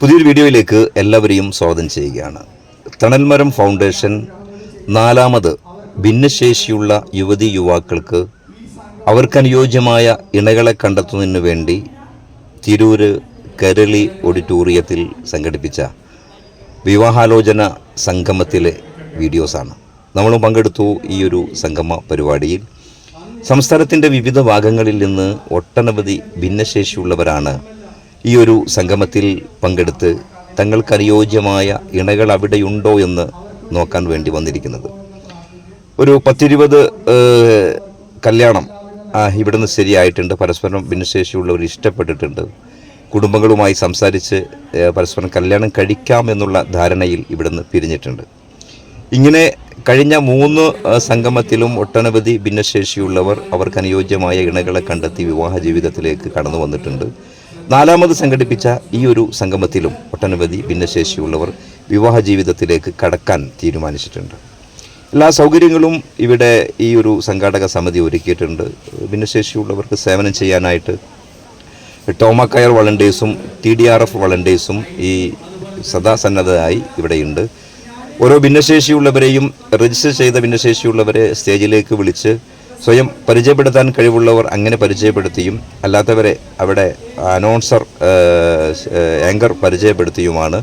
പുതിയൊരു വീഡിയോയിലേക്ക് എല്ലാവരെയും സ്വാഗതം ചെയ്യുകയാണ്. തണൽമരം ഫൗണ്ടേഷൻ നാലാമത് ഭിന്നശേഷിയുള്ള യുവതി യുവാക്കൾക്ക് അവർക്കനുയോജ്യമായ ഇണകളെ കണ്ടെത്തുന്നതിന് വേണ്ടി തിരൂര് കരളി ഓഡിറ്റോറിയത്തിൽ സംഘടിപ്പിച്ച വിവാഹാലോചന സംഗമത്തിലെ വീഡിയോസാണ്. നമ്മളും പങ്കെടുത്തു ഈ ഒരു സംഗമ പരിപാടിയിൽ. സംസ്ഥാനത്തിന്റെ വിവിധ ഭാഗങ്ങളിൽ നിന്ന് ഒട്ടനവധി ഭിന്നശേഷിയുള്ളവരാണ് ഈ ഒരു സംഗമത്തിൽ പങ്കെടുത്ത് തങ്ങൾക്ക് അനുയോജ്യമായ ഇണകൾ അവിടെയുണ്ടോ എന്ന് നോക്കാൻ വേണ്ടി വന്നിരിക്കുന്നത്. ഒരു പത്തിരുപത് കല്യാണം ഇവിടുന്ന് ശരിയായിട്ടുണ്ട്. പരസ്പരം ഭിന്നശേഷിയുള്ളവർ ഇഷ്ടപ്പെട്ടിട്ടുണ്ട്. കുടുംബങ്ങളുമായി സംസാരിച്ച് പരസ്പരം കല്യാണം കഴിക്കാം എന്നുള്ള ധാരണയിൽ ഇവിടുന്ന് പിരിഞ്ഞിട്ടുണ്ട്. ഇങ്ങനെ കഴിഞ്ഞ മൂന്ന് സംഗമത്തിലും ഒട്ടനവധി ഭിന്നശേഷിയുള്ളവർ അവർക്ക് അനുയോജ്യമായ ഇണകളെ കണ്ടെത്തി വിവാഹ ജീവിതത്തിലേക്ക് കടന്നു വന്നിട്ടുണ്ട്. നാലാമത് സംഘടിപ്പിച്ച ഈ ഒരു സംഗമത്തിലും ഒട്ടനവധി ഭിന്നശേഷിയുള്ളവർ വിവാഹ ജീവിതത്തിലേക്ക് കടക്കാൻ തീരുമാനിച്ചിട്ടുണ്ട്. എല്ലാ സൗകര്യങ്ങളും ഇവിടെ ഈ ഒരു സംഘാടക സമിതി ഒരുക്കിയിട്ടുണ്ട്. ഭിന്നശേഷിയുള്ളവർക്ക് സേവനം ചെയ്യാനായിട്ട് ടോമ കയർ വളണ്ടേഴ്സും ടി ഡി ആർ എഫ് വളണ്ടേഴ്സും ഈ സദാസന്നദ്ധരായി ഇവിടെയുണ്ട്. ഓരോ ഭിന്നശേഷിയുള്ളവരെയും രജിസ്റ്റർ ചെയ്ത ഭിന്നശേഷിയുള്ളവരെ സ്റ്റേജിലേക്ക് വിളിച്ച് സ്വയം പരിചയപ്പെടുത്താൻ കഴിവുള്ളവർ അങ്ങനെ പരിചയപ്പെടുത്തിയും അല്ലാത്തവരെ അവിടെ അനൗൺസർ ആങ്കർ പരിചയപ്പെടുത്തിയുമാണ്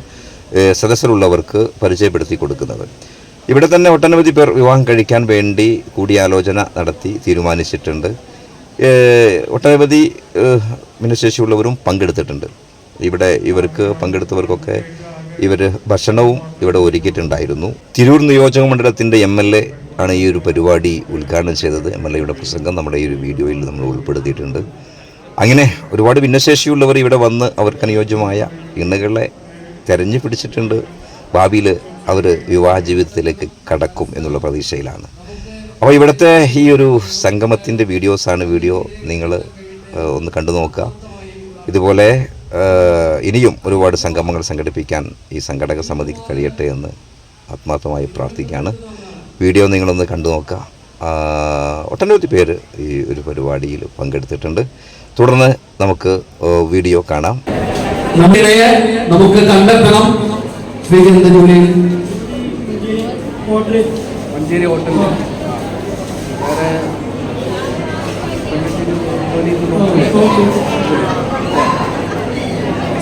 സദസ്സിലുള്ളവർക്ക് പരിചയപ്പെടുത്തി കൊടുക്കുന്നത്. ഇവിടെ തന്നെ ഒട്ടനവധി പേർ വിവാഹം കഴിക്കാൻ വേണ്ടി കൂടിയാലോചന നടത്തി തീരുമാനിച്ചിട്ടുണ്ട്. ഒട്ടനവധി ഭിന്നശേഷിയുള്ളവരും പങ്കെടുത്തിട്ടുണ്ട്. ഇവിടെ ഇവർക്ക് പങ്കെടുത്തവർക്കൊക്കെ ഇവർ ഭക്ഷണവും ഇവിടെ ഒരുക്കിയിട്ടുണ്ടായിരുന്നു. തിരൂർ നിയോജക മണ്ഡലത്തിന്റെ എം എൽ എ ആണ് ഈ ഒരു പരിപാടി ഉദ്ഘാടനം ചെയ്തത്. എം എൽ എയുടെ പ്രസംഗം നമ്മുടെ ഈ ഒരു വീഡിയോയിൽ നമ്മൾ ഉൾപ്പെടുത്തിയിട്ടുണ്ട്. അങ്ങനെ ഒരുപാട് ഭിന്നശേഷിയുള്ളവർ ഇവിടെ വന്ന് അവർക്ക് അനുയോജ്യമായ ഇണകളെ തെരഞ്ഞു പിടിച്ചിട്ടുണ്ട്. ഭാവിയിൽ അവർ വിവാഹ ജീവിതത്തിലേക്ക് കടക്കും എന്നുള്ള പ്രതീക്ഷയിലാണ്. അപ്പോൾ ഇവിടുത്തെ ഈ ഒരു സംഗമത്തിന്റെ വീഡിയോസാണ് വീഡിയോ. നിങ്ങൾ ഒന്ന് കണ്ടു നോക്കുക. ഇതുപോലെ ഇനിയും ഒരുപാട് സംഗമങ്ങൾ സംഘടിപ്പിക്കാൻ ഈ സംഘടക സമിതിക്ക് കഴിയട്ടെ എന്ന് ആത്മാർത്ഥമായി പ്രാർത്ഥിക്കുകയാണ്. വീഡിയോ നിങ്ങളൊന്ന് കണ്ടു നോക്കുക ഒട്ടനവധി പേര് ഈ ഒരു പരിപാടിയിൽ പങ്കെടുത്തിട്ടുണ്ട്. തുടർന്ന് നമുക്ക് വീഡിയോ കാണാം. നമ്മുടെ നമുക്ക് കണ്ടെത്തണം. മഞ്ചേരി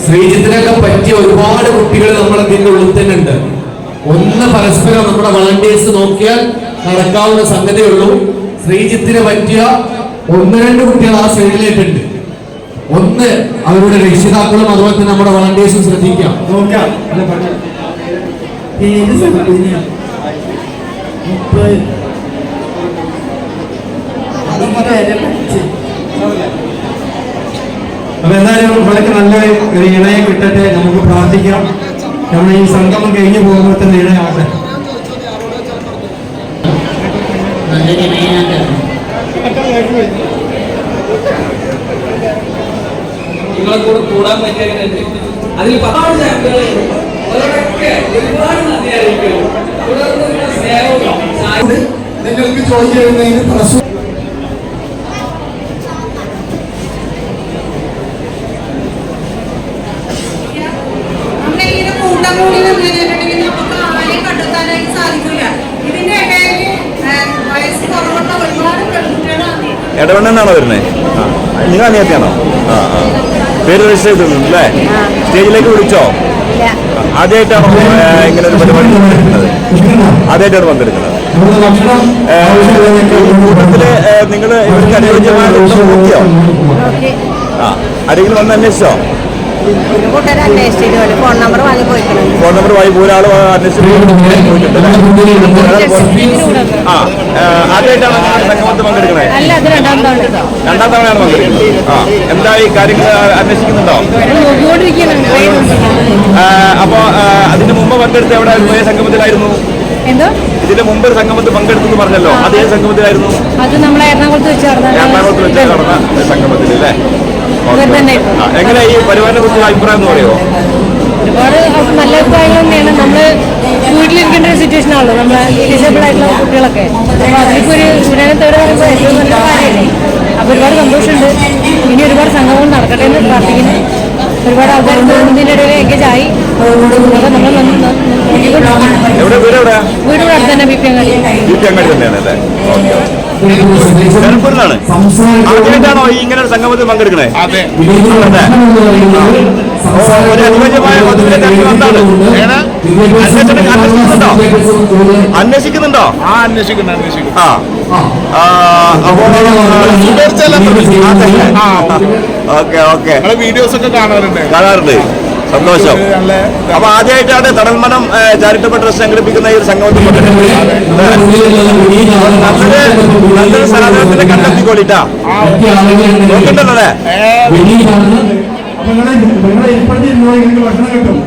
ശ്രീജിത്തിനൊക്കെ പറ്റിയ ഒരുപാട് കുട്ടികൾ നമ്മുടെ ഇതിന്റെ ഉള്ളിൽ തന്നെ ഉണ്ട്. ഒന്ന് പരസ്പരം നമ്മുടെ വളണ്ടിയേഴ്സ് നോക്കിയാൽ നടക്കാവുന്ന സംഗതിയുള്ളൂ ശ്രീജിത്തിന് പറ്റിയ ഒന്ന് രണ്ട് കുട്ടികൾ ആ സൈഡിലേക്കുണ്ട്. ഒന്ന് അവരുടെ രക്ഷിതാക്കളും അതുപോലെ തന്നെ നമ്മുടെ വളണ്ടിയേഴ്സും ശ്രദ്ധിക്കാം നോക്കാം. അപ്പൊ എന്തായാലും വളരെ നല്ല ഒരു ഇണയെ കിട്ടട്ടെ നമുക്ക് പ്രാർത്ഥിക്കാം. നമ്മൾ ഈ സംഗമം കഴിഞ്ഞു പോകുമ്പോൾ തന്നെ നിങ്ങളെ കൂടെ കൂടാൻ അതിൽ ഒരുപാട് നന്ദി അറിയിക്കുന്നു. നിങ്ങൾക്ക് ചോദിക്കുന്നതിന് പ്രസു നമ്മുടെ ഈ ഒരു കൂട്ടം കൂടി നിന്നിട്ടുണ്ടെങ്കിൽ നമുക്ക് ആരെയും കണ്ടെത്താനായിട്ട് സാധിക്കില്ല ഇതിന്റെ ഇടയിൽ വയസ്സ് കുറവുള്ള ഒരുപാട് പെൺകുട്ടികളാണ് ഇടവണ്ണെന്നാണോ വരുന്നത് നിങ്ങൾ അനിയത്തിയാണോ? ആ ആ. പേര് രജിസ്റ്റർ ചെയ്തിട്ടുണ്ട് അല്ലേ? സ്റ്റേജിലേക്ക് വിളിച്ചോ? ആദ്യമായിട്ടാണോ ഇങ്ങനെ ഒരു പരിപാടി പങ്കെടുക്കുന്നത് ആദ്യമായിട്ടാണ് പങ്കെടുക്കുന്നത് കൂട്ടത്തിൽ നിങ്ങൾ ഇവർക്ക് അനുയോജ്യമായ വൃത്തം നോക്കിയോ ആ. ആരെങ്കിലും വന്ന് അന്വേഷിച്ചോ? അന്വേഷിച്ചിട്ട് ഒരു ഫോൺ നമ്പർ വാങ്ങി പോയിക്കണം ഫോൺ നമ്പർ ഒരാൾ ആ സംഗമത്തിൽ രണ്ടാം തവണയാണ് പങ്കെടുക്കുന്നത്. ആ എന്താ ഈ കാര്യങ്ങൾ അന്വേഷിക്കുന്നുണ്ടോ? അപ്പോ അതിന് മുമ്പ് പങ്കെടുത്ത് എവിടെ പോയ സംഗമത്തിലായിരുന്നു? എന്തോ? ഇതിന് മുമ്പ് ഒരു സംഗമത്തിൽ പങ്കെടുത്തെന്ന് പറഞ്ഞല്ലോ. അതേ സംഗമത്തിലായിരുന്നു? അത് നമ്മളെ എറണാകുളത്ത് വെച്ച് എറണാകുളത്ത് വെച്ച് നടന്ന സംഗമത്തിൽ അല്ലേ എങ്ങനെ ഈ പരിപാടിനെ കുറിച്ചുള്ള അഭിപ്രായം എന്ന് പറയുമോ ഒരുപാട് നല്ല അഭിപ്രായങ്ങൾ തന്നെയാണ്. നമ്മൾ വീട്ടിലിരിക്കേണ്ട ഒരു സിറ്റുവേഷൻ ആണല്ലോ. നമ്മളെ ഡിസേബിൾ ആയിട്ടുള്ള കുട്ടികളൊക്കെ. അപ്പൊ അതിലേക്ക് ഒരു വിനയത്തോടെ പറയുമ്പോൾ ഏറ്റവും നല്ല കാര്യമല്ലേ? അപ്പൊ ഒരുപാട് സന്തോഷമുണ്ട്. ഇനി ഒരുപാട് സംഘങ്ങൾ നടക്കട്ടെ എന്ന് പ്രാർത്ഥിക്കുന്നു. ഒരുപാട് ആൾക്കാർ ഇതിന്റെ ഇടയിൽ എൻഗേജ് ആയി. അപ്പോൾ നമ്മൾ എവിടെ വീട് എവിടെ വീട് ഇവിടെ തന്നെ തന്നെയാണ് അല്ലേ നിലമ്പൂരിലാണ് ആദ്യമായിട്ടാണോ ഇങ്ങനെ ഒരു സംഗമത്തിൽ പങ്കെടുക്കണേ അതെ ഒരു അനുയോജ്യമായ അന്വേഷിക്കുന്നുണ്ടോ? അന്വേഷിക്കുന്നുണ്ടോ ആ അന്വേഷിക്കുന്നു അന്വേഷിക്കുന്നു ആ ഓക്കെ ഓക്കെ നമ്മളെ വീഡിയോസ് ഒക്കെ കാണാറുണ്ട് കാണാറുണ്ട് സന്തോഷം. അപ്പൊ ആദ്യമായിട്ടാണ് തടൽമനം ചാരിറ്റബിൾ ട്രസ്റ്റ് സംഘടിപ്പിക്കുന്ന ഈ ഒരു സംഗമത്തിൽ നല്ലൊരു സാധനത്തിന്റെ കണ്ടെത്തിക്കോളിട്ടാ. നോക്കണ്ടല്ലോ ഭക്ഷണം കിട്ടും.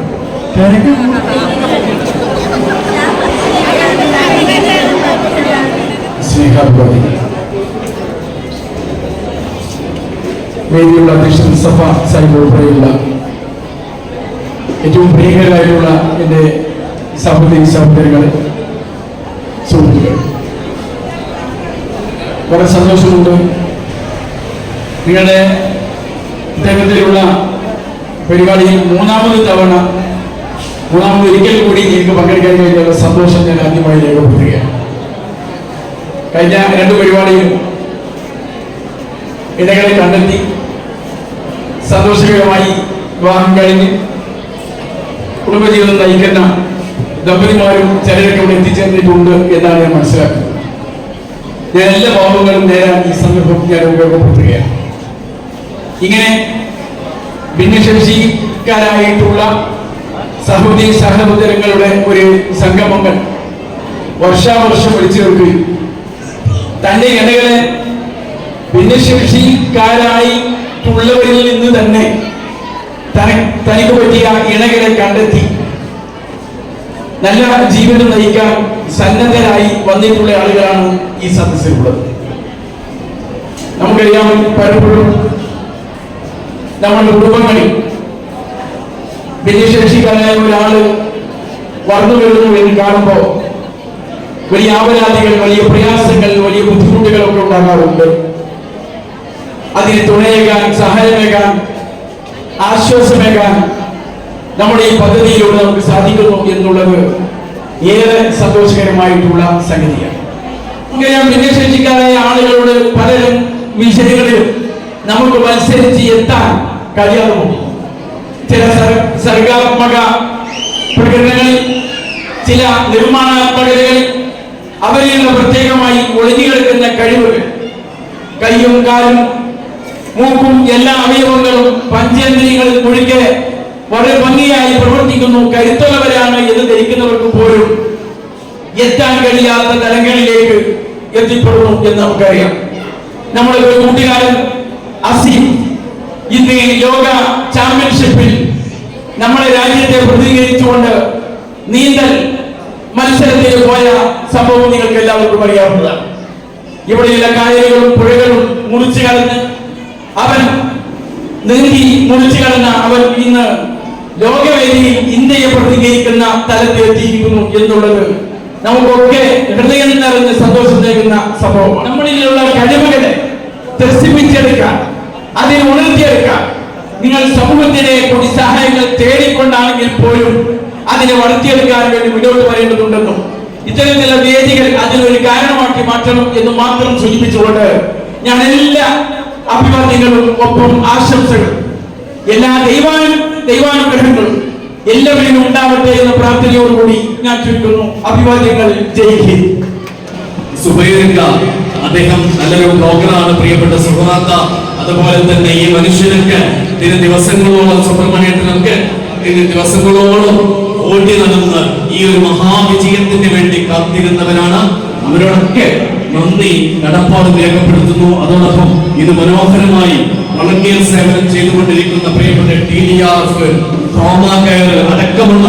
വേദിയുള്ള അധ്യക്ഷൻ സഭ സാഹിബ് ഉൾപ്പെടെയുള്ള ഏറ്റവും പ്രിയങ്കരായിട്ടുള്ള എന്റെ സഹോദരി സഹോദരങ്ങളെ സുഹൃത്തുക്കൾ വളരെ സന്തോഷമുണ്ട്. നിങ്ങളുടെ ഇത്തരത്തിലുള്ള പരിപാടിയിൽ മൂന്നാമത് തവണ മൂന്നാമത് ഒരിക്കൽ കൂടി എനിക്ക് പങ്കെടുക്കാൻ കഴിഞ്ഞുള്ള സന്തോഷം ഞാൻ ആദ്യമായി രേഖപ്പെടുത്തുകയാണ്. കഴിഞ്ഞ രണ്ട് പരിപാടിയും ഇടകളെ കണ്ടെത്തി സന്തോഷകരമായി വിവാഹം കഴിഞ്ഞ് കുടുംബജീവിതം നയിക്കുന്ന ദമ്പതിമാരും ചിലരൊക്കെ ഇവിടെ എത്തിച്ചേർന്നിട്ടുണ്ട് എന്നാണ് ഞാൻ മനസ്സിലാക്കുന്നത്. ഞാൻ എല്ലാ ഭാവങ്ങളും നേരാൻ ഈ സന്ദർഭം ഞാൻ ഉപയോഗപ്പെടുത്തുകയാണ്. ഇങ്ങനെ ഭിന്നശേഷിക്കാരായിട്ടുള്ള സഹോദരി സഹോദരങ്ങളുടെ ഒരു സംഗമങ്ങൾ വർഷാവർഷം വിളിച്ചു ചേർക്കുകയും തന്റെ ഇണകളെ ഭിന്നശേഷിക്കാരായിട്ടുള്ളവരിൽ നിന്ന് തന്നെ തന- തനിക്ക് പറ്റിയ ഇണകളെ കണ്ടെത്തി. നല്ല ജീവിതം നയിക്കാൻ സന്നദ്ധരായി വന്നിട്ടുള്ള ആളുകളാണ് ഈ സദസ്സിലുള്ളത്. നമുക്കറിയാം പലപ്പോഴും നമ്മുടെ കുടുംബങ്ങളിൽ ഭിന്നശേഷിക്കാരനായ ഒരാൾ വളർന്നു വരുന്നു എന്ന് കാണുമ്പോൾ വലിയ ആപരാധികൾ വലിയ പ്രയാസങ്ങൾ വലിയ ബുദ്ധിമുട്ടുകളൊക്കെ ഉണ്ടാകാറുണ്ട്. അതിന് തുണയേകാൻ സഹായമേകാൻ ആശ്വാസമേകാൻ നമ്മുടെ ഈ പദ്ധതിയിലൂടെ നമുക്ക് സാധിക്കുന്നു എന്നുള്ളത് ഏറെ സന്തോഷകരമായിട്ടുള്ള സംഗതിയാണ്. നമുക്കറിയാം ഭിന്നശേഷിക്കാരായ ആളുകളോട് പലരും വിഷയങ്ങളിലും നമുക്ക് മത്സരിച്ച് എത്താൻ കഴിയാതെ പോകും ചില സർ- സർഗാത്മക പ്രകടനങ്ങളിൽ ചില നിർമ്മാണാത്മകതകളിൽ അവരിൽ നിന്ന് പ്രത്യേകമായി ഒളിഞ്ഞു കിടക്കുന്ന കഴിവുകൾ കയ്യും കാലും മൂക്കും എല്ലാ അവയവങ്ങളും പഞ്ചേന്ദ്രിയങ്ങളിൽ ഒഴികെ വളരെ ഭംഗിയായി പ്രവർത്തിക്കുന്നു. കരുത്തുള്ളവരാണ് എന്ന് ധരിക്കുന്നവർക്ക് പോലും എത്താൻ കഴിയാത്ത തലങ്ങളിലേക്ക് എത്തിപ്പെടുന്നു എന്ന് നമുക്കറിയാം. നമ്മുടെ ഒരു കൂട്ടുകാരൻ അസീം ഇന്ന് യോഗ ചാമ്പ്യൻഷിപ്പിൽ നമ്മുടെ രാജ്യത്തെ പ്രതിനിധീകരിച്ചുകൊണ്ട് നീന്തൽ മത്സരത്തിൽ പോയ സംഭവം നിങ്ങൾക്ക് എല്ലാവർക്കും അറിയാവുന്നതാണ്. ഇവിടെയുള്ള കായലുകളും പുഴകളും മുറിച്ചു കടന്ന് അവൻ നീതി മുറിച്ചു കടന്ന അവൻ ഇന്ന് ലോകവേദിയിൽ ഇന്ത്യയെ പ്രതികരിക്കുന്ന തലത്തിൽ എത്തിയിരിക്കുന്നു എന്നുള്ളത് നമുക്കൊക്കെ ഹൃദയം നിറഞ്ഞ് സന്തോഷം നൽകുന്ന സംഭവമാണ്. നമ്മളിലുള്ള കഴിവുകളെ ത്രസിപ്പിച്ചെടുക്കാൻ അതിനെ ഉണർത്തിയെടുക്കാൻ നിങ്ങൾ സമൂഹത്തിലെ കൂടി സഹായങ്ങൾ തേടിക്കൊണ്ടാണെങ്കിൽ പോലും അതിനെ വളർത്തിയെടുക്കാൻ വേണ്ടി മുന്നോട്ട് വരേണ്ടതുണ്ടെന്നും ഇത്തരത്തിലുള്ള വേദികൾ അതിനൊരു കാരണമാക്കി മാറ്റണം എന്ന് മാത്രം സൂചിപ്പിച്ചുകൊണ്ട് ഞാൻ എല്ലാ അഭിവാദ്യങ്ങളും ഒപ്പം ആശംസകളും. എല്ലാ ദൈവാനു ദൈവാനുഗ്രഹങ്ങളും എല്ലാവരിലും ഉണ്ടാവട്ടെ എന്ന പ്രാർത്ഥനയോടുകൂടി ഞാൻ ചുരുക്കുന്നു. അഭിവാദ്യങ്ങൾ ജയ് ഹിന്ദ്. സുബൈറിക്ക അദ്ദേഹം നല്ലൊരു ബ്ലോഗറാണ് പ്രിയപ്പെട്ട സുഹൃത്ത അതുപോലെ തന്നെ ഈ മനുഷ്യനൊക്കെ ഇതിന് ദിവസങ്ങളോളം സുബ്രഹ്മണ്യത്തിനൊക്കെ ഇതിന് ദിവസങ്ങളോളം ഓടി നടന്ന് ഈ ഒരു മഹാവിജയത്തിന് വേണ്ടി കാത്തിരുന്നവരാണ് അവരോടൊക്കെ നന്ദി കടപ്പാട് രേഖപ്പെടുത്തുന്നു. അതോടൊപ്പം ഇത് മനോഹരമായി വളണ്ടിയർ സേവനം ചെയ്തുകൊണ്ടിരിക്കുന്ന പ്രിയപ്പെട്ട T D R F trauma care അടക്കമുള്ള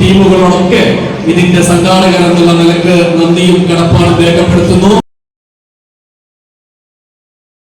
ടീമുകളോടൊക്കെ ഇതിന്റെ സംഘാടകർ എന്നുള്ള നിലയ്ക്ക് നന്ദിയും കടപ്പാടും രേഖപ്പെടുത്തുന്നു.